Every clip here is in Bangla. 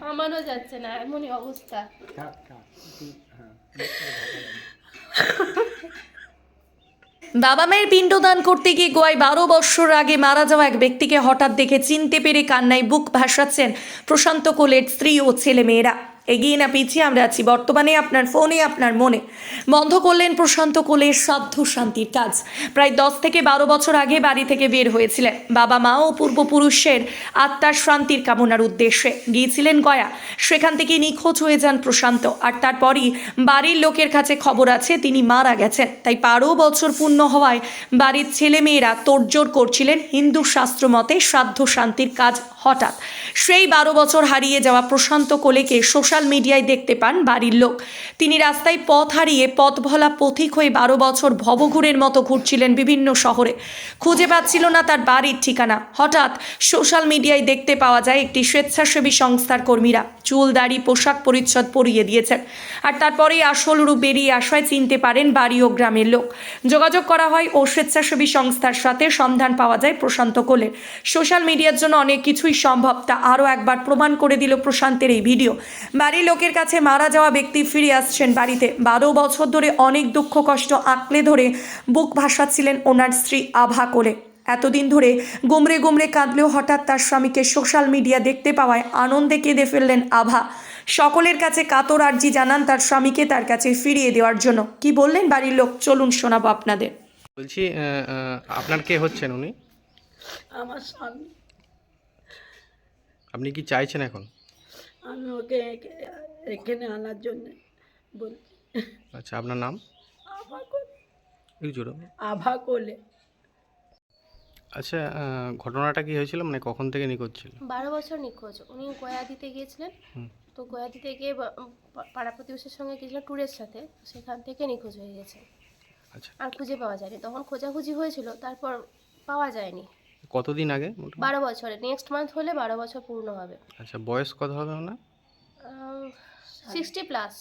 থামানো যাচ্ছে না এমনই অবস্থা। হ্যাঁ বাবা মায়ের পিণ্ডদান করতে গিয়ে গোয়ায় বারো বৎসর আগে মারা যাওয়া এক ব্যক্তিকে হঠাৎ দেখে চিনতে পেরে কান্নায় বুক ভাসাচ্ছেন প্রশান্ত কোলের স্ত্রী ও ছেলে মেয়েরা। এগিয়ে না পিছিয়ে আমরা আছি। বর্তমানে আপনার ফোনে, আপনার মনে। বন্ধ করলেন প্রশান্ত কোলের সাধ্য শান্তির কাজ। প্রায় দশ থেকে বারো বছর আগে বাড়ি থেকে বের হয়েছিলেন। বাবা মা ও পূর্বপুরুষের আত্মার শান্তির কামনার উদ্দেশ্যে গিয়েছিলেন গয়া। সেখান থেকে নিখোঁজ হয়ে যান প্রশান্ত। আর তারপরই বাড়ির লোকের কাছে খবর আছে, তিনি মারা গেছেন। তাই বারো বছর পূর্ণ হওয়ায় বাড়ির ছেলেমেয়েরা তোড়জোড় করছিলেন হিন্দু শাস্ত্র মতে শ্রাদ্ধ শান্তির কাজ হঠাৎ। সেই বারো বছর হারিয়ে যাওয়া প্রশান্ত কোলেকে সোশ্যাল মিডিয়ায় দেখতে পান বাড়ির লোক। তিনি রাস্তায় পথ হারিয়ে পথ ভোলা পথিক হয়ে বারো বছর ভবঘুরের মতো ঘুরছিলেন বিভিন্ন শহরে। খুঁজে পাচ্ছিল না তার বাড়ির ঠিকানা। হঠাৎ সোশ্যাল মিডিয়ায় দেখতে পাওয়া যায় একটি স্বেচ্ছাসেবী সংস্থার কর্মীরা চুল, দাড়ি, পোশাক পরিচ্ছদ পরিয়ে দিয়েছেন। আর তারপরেই আসল রূপ বেরিয়ে আসায় চিনতে পারেন বাড়ি ও গ্রামের লোক। যোগাযোগ করা হয় ও স্বেচ্ছাসেবী সংস্থার সাথে সন্ধান পাওয়া যায় প্রশান্ত কোলে। সোশ্যাল মিডিয়ার জন্য অনেক কিছুই সম্ভব। তা আরও একবার প্রমাণ করে দিল প্রশান্তের এই ভিডিও। বাড়ির লোকের কাছে মারা যাওয়া ব্যক্তি ফিরে আসছেন বাড়িতে। বারো বছর ধরে অনেক দুঃখ কষ্ট আঁকলে ধরে বুক ভাসাচ্ছিলেন ওনার স্ত্রী আভা কোলে। এতদিন ধরে গুমরে গুমরে কাঁদলেও হঠাৎ তার স্বামীকে সোশ্যাল মিডিয়া দেখতে পাওয়ায় আনন্দে কেঁদে ফেললেন আভা। সকলের কাছে কাতর আর্জি জানান তার স্বামীকে তার কাছে ফিরিয়ে দেওয়ার জন্য। কি বললেন বাড়ির লোক? চলুন শোনাবো আপনাদের। বলছি আপনার কে হচ্ছেন উনি? আমার স্বামী। আপনি কি চাইছেন এখন? আমি ওকে এখানে আনার জন্য বলছি। আচ্ছা আপনার নাম? আভা কোলে একটু জোরে বলুন। আভা কোলে আচ্ছা আহ, ঘটনাটা কি হয়েছিল? মানে কখন থেকে নিখোঁজ ছিল? বারো বছর নিখোঁজ। উনি গয়া দিতে গিয়েছিলেন। হুম। তো গয়া দিতে গিয়ে বা- পা- পাড়া প্রতিবেশীর সঙ্গে গিয়েছিলেন ট্যুরের সাথে। সেখান থেকে নিখোঁজ হয়ে গেছে। আচ্ছা। আর খুঁজে পাওয়া যায়নি। তখন খোঁজাখুঁজি হয়েছিল তারপর পাওয়া যায়নি। কতদিন আগে বারো বছরে। নেক্সট মান্থ হলে বারো বছর পূর্ণ হবে। আচ্ছা বয়স কত হবে না সিক্সটি প্লাস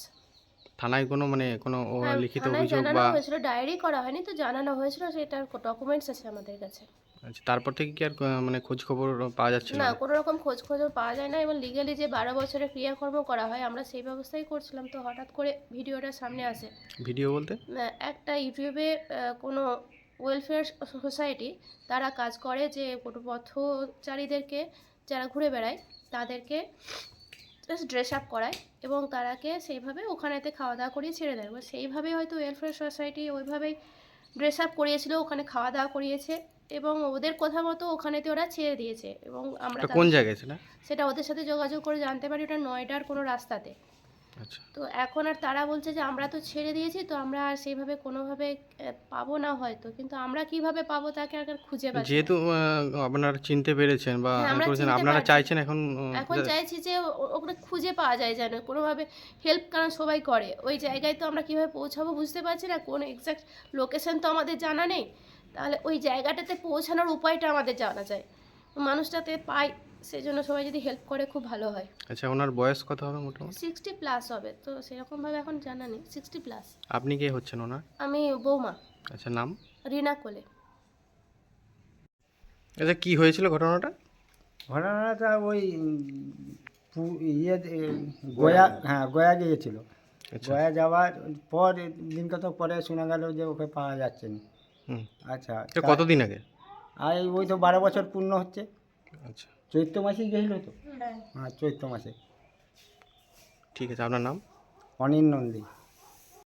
থানায় কোনো মানে কোনো লিখিত অভিযোগ বা হয়েছিল ডায়েরি করা হয়নি তো জানানো হয়েছিল সেটার ডকুমেন্টস আছে আমাদের কাছে। আচ্ছা তারপর থেকে কি আর মানে খোঁজ খবর পাওয়া যাচ্ছে না না? কোনো রকম খোঁজ খবর পাওয়া যায় না এবং লিগালি যে বারো বছরের ক্রিয়াকর্ম করা হয় আমরা সেই ব্যবস্থাই করছিলাম তো হঠাৎ করে ভিডিওটা সামনে আসে। ভিডিও বলতে? একটা ইউটিউবে কোনো ওয়েলফেয়ার সোসাইটি তারা কাজ করে যে পথচারীদেরকে যারা ঘুরে বেড়ায় তাদেরকে জাস্ট ড্রেস আপ করায় এবং তারাকে সেইভাবে ওখানেতে খাওয়া দাওয়া করিয়ে ছেড়ে দেয়। সেইভাবেই হয়তো ওয়েলফেয়ার সোসাইটি ওইভাবেই ড্রেস আপ করিয়েছিল ওখানে খাওয়া দাওয়া করিয়েছে এবং ওদের কথা মতো ওখানেতে ওরা ছেড়ে দিয়েছে এবং আমরা কোন জায়গায় সেটা সেটা ওদের সাথে যোগাযোগ করে জানতে পারি ওটা নয়ডার কোনো রাস্তাতে। তো এখন আর তারা বলছে যে আমরা তো ছেড়ে দিয়েছি তো আমরা আর সেইভাবে কোনোভাবে পাবো না হয়তো। কিন্তু আমরা কীভাবে পাবো তাকে আর খুঁজে পাচ্ছি। যেহেতু আপনারা চিনতে পেরেছেন বা হ্যাঁ, আপনারা চাইছেন এখন এখন চাইছি যে ও- ওখানে খুঁজে পাওয়া যায় যেন কোনোভাবে হেল্প কারণ সবাই করে। ওই জায়গায় তো আমরা কীভাবে পৌঁছাবো বুঝতে পারছি না কোন এক্সাক্ট লোকেশন তো আমাদের জানা নেই। তাহলে ওই জায়গাটাতে পৌঁছানোর উপায়টা আমাদের জানা যায়। মানুষটাতে পাই সেই জন্য সবাই যদি হেল্প করে খুব ভালো হয়। আচ্ছা ওনার বয়স কত হবে মোটামুটি? সিক্সটি প্লাস হবে তো সেরকমভাবে এখন জানা নেই সিক্সটি প্লাস আপনি কে হচ্ছেন ওনার? আমি বৌমা। আচ্ছা নাম? রিনা কোলে। আচ্ছা কি হয়েছিল ঘটনাটা? ঘটনাটা ওই ইয়ে গয়া হ্যাঁ গয়া গিয়েছিল। আচ্ছা। গয়া যাওয়ার পর দিন কত পরে শোনা গেল যে ওকে পাওয়া যাচ্ছে না। হুম। আচ্ছা কতদিন আগে? আর এই ওই তো বারো বছর পূর্ণ হচ্ছে। আচ্ছা। চৈত্র মাসেই গেছিল তো? হ্যাঁ। চৈত্র মাসে। ঠিক আছে আপনার নাম? অনিল নন্দী।